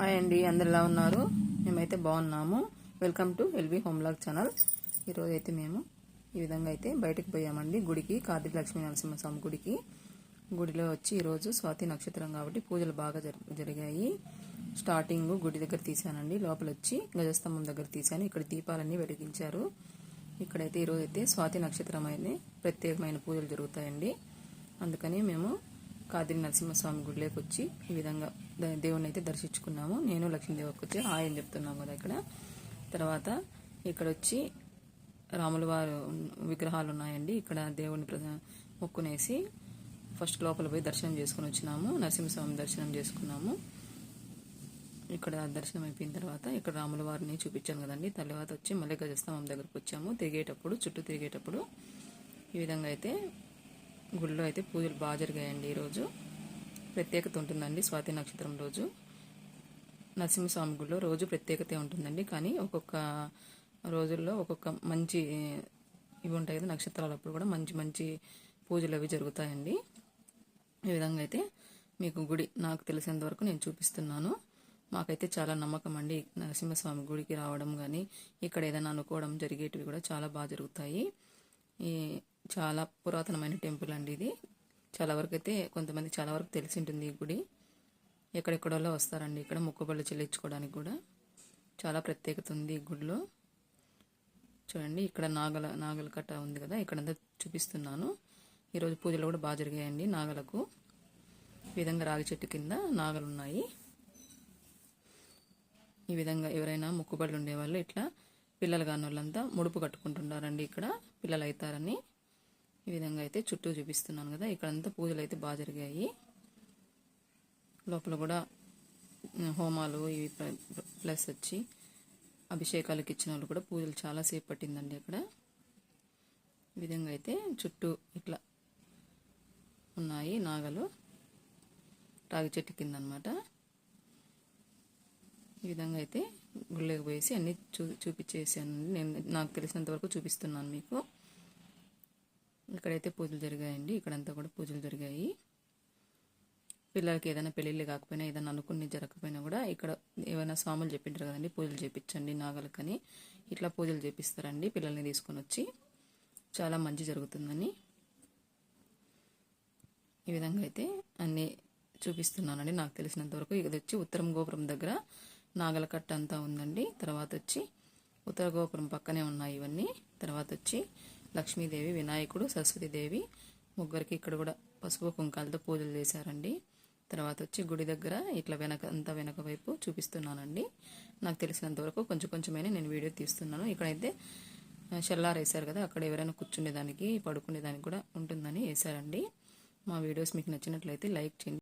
Hi అండి అందరు ఎలా ఉన్నారు? మేమైతే బాగున్నాము. Welcome to LV homelog channel. ఈరోజు అయితే మేము ఈ విధంగా అయితే బయటకు పోయామండి గుడికి కార్తీక లక్ష్మీ నరసింహస్వామి గుడికి. గుడిలో వచ్చి ఈరోజు స్వాతి నక్షత్రం కాబట్టి పూజలు బాగా జరిగాయి. స్టార్టింగ్ గుడి దగ్గర తీశానండి లోపల వచ్చి గజస్తంభం దగ్గర తీశాను ఇక్కడ దీపాలన్నీ వెలిగించారు. ఇక్కడైతే ఈరోజు అయితే స్వాతి నక్షత్రం అయితే ప్రత్యేకమైన పూజలు జరుగుతాయండి. అందుకని మేము కాదిరి నరసింహస్వామి గుడిలోకి వచ్చి ఈ విధంగా ద- అయితే దర్శించుకున్నాము. నేను లక్ష్మీదేవికి వచ్చి హాయ్ అని చెప్తున్నాము కదా ఇక్కడ. తర్వాత ఇక్కడ వచ్చి రాముల వారు విగ్రహాలు ఉన్నాయండి ఇక్కడ దేవుని మొక్కునేసి ఫస్ట్ లోపల పోయి దర్శనం చేసుకుని వచ్చినాము. నరసింహస్వామి దర్శనం చేసుకున్నాము. ఇక్కడ దర్శనం అయిపోయిన తర్వాత ఇక్కడ రాముల వారిని చూపించాను కదండి. తర్వాత వచ్చి మళ్ళీ గజస్తంభం దగ్గరకు వచ్చాము తిరిగేటప్పుడు చుట్టూ తిరిగేటప్పుడు ఈ విధంగా అయితే గుడిలో అయితే పూజలు బాగా జరిగాయండి ఈరోజు. ప్రత్యేకత ఉంటుందండి స్వాతి నక్షత్రం రోజు. నరసింహస్వామి గుడిలో రోజు ప్రత్యేకత ఉంటుందండి. కానీ ఒక్కొక్క రోజుల్లో ఒక్కొక్క మంచి ఇవి ఉంటాయి కదా నక్షత్రాలు అప్పుడు కూడా మంచి మంచి పూజలు అవి జరుగుతాయండి. ఈ విధంగా అయితే మీకు గుడి నాకు తెలిసినంత వరకు నేను చూపిస్తున్నాను. మాకైతే చాలా నమ్మకం అండి నరసింహస్వామి గుడికి రావడం కానీ ఇక్కడ ఏదైనా అనుకోవడం జరిగేటివి కూడా చాలా బాగా జరుగుతాయి. ఈ చాలా పురాతనమైన టెంపుల్ అండి ఇది. చాలా వరకు అయితే కొంతమంది చాలా వరకు తెలిసి ఉంటుంది ఈ గుడి. ఎక్కడెక్కడో వస్తారండి ఇక్కడ మొక్కుబళ్ళు చెల్లించుకోవడానికి కూడా. చాలా ప్రత్యేకత ఉంది ఈ గుడిలో. చూడండి ఇక్కడ నాగల నాగల కట్ట ఉంది కదా ఇక్కడంతా చూపిస్తున్నాను. ఈరోజు పూజలు కూడా బాగా జరిగాయండి నాగలకు. ఈ విధంగా రాగి చెట్టు కింద నాగలు ఉన్నాయి ఈ విధంగా ఎవరైనా మొక్కుబడులు ఉండేవాళ్ళు ఇట్లా పిల్లలు కాని వాళ్ళంతా ముడుపు కట్టుకుంటున్నారండి ఇక్కడ పిల్లలు అవుతారని ఈ విధంగా అయితే చుట్టూ చూపిస్తున్నాను కదా. ఇక్కడంతా పూజలు అయితే బాగా జరిగాయి. లోపల కూడా హోమాలు ఇవి ప్లస్ వచ్చి అభిషేకాలకు ఇచ్చిన వాళ్ళు కూడా పూజలు చాలాసేపు పట్టిందండి అక్కడ. ఈ విధంగా అయితే చుట్టూ ఇట్లా ఉన్నాయి నాగలు. రాగి చెట్టు కింద అనమాట ఈ విధంగా అయితే గుళ్ళకి పోయేసి అన్ని చూ చూపించేసాను నేను నాకు తెలిసినంత వరకు చూపిస్తున్నాను మీకు. ఇక్కడైతే పూజలు జరిగాయండి. ఇక్కడంతా కూడా పూజలు జరిగాయి. పిల్లలకి ఏదైనా పెళ్ళిళ్ళు కాకపోయినా ఏదైనా అనుకుని జరగకపోయినా కూడా ఇక్కడ ఏమైనా స్వాములు చెప్పింటారు కదండి పూజలు చేపించండి నాగలకని. ఇట్లా పూజలు చేపిస్తారండి పిల్లల్ని తీసుకొని వచ్చి. చాలా మంచి జరుగుతుందని ఈ విధంగా అయితే అన్నీ చూపిస్తున్నానండి. నాకు తెలిసినంత వరకు ఇది వచ్చి ఉత్తరం గోపురం దగ్గర నాగల కట్ట అంతా ఉందండి. తర్వాత వచ్చి ఉత్తర గోపురం పక్కనే ఉన్నాయి ఇవన్నీ. తర్వాత వచ్చి లక్ష్మీదేవి వినాయకుడు సరస్వతీదేవి ముగ్గురికి ఇక్కడ కూడా పసుపు కుంకాలతో పూజలు చేశారండి. తర్వాత వచ్చి గుడి దగ్గర ఇట్లా వెనక అంతా వెనక వైపు చూపిస్తున్నానండి. నాకు తెలిసినంత వరకు కొంచెం కొంచెమైనా నేను వీడియో తీస్తున్నాను. ఇక్కడైతే షెల్లార్ వేశారు కదా అక్కడ ఎవరైనా కూర్చునేదానికి పడుకునేదానికి కూడా ఉంటుందని వేశారండి. మా వీడియోస్ మీకు నచ్చినట్లయితే లైక్ చేయండి.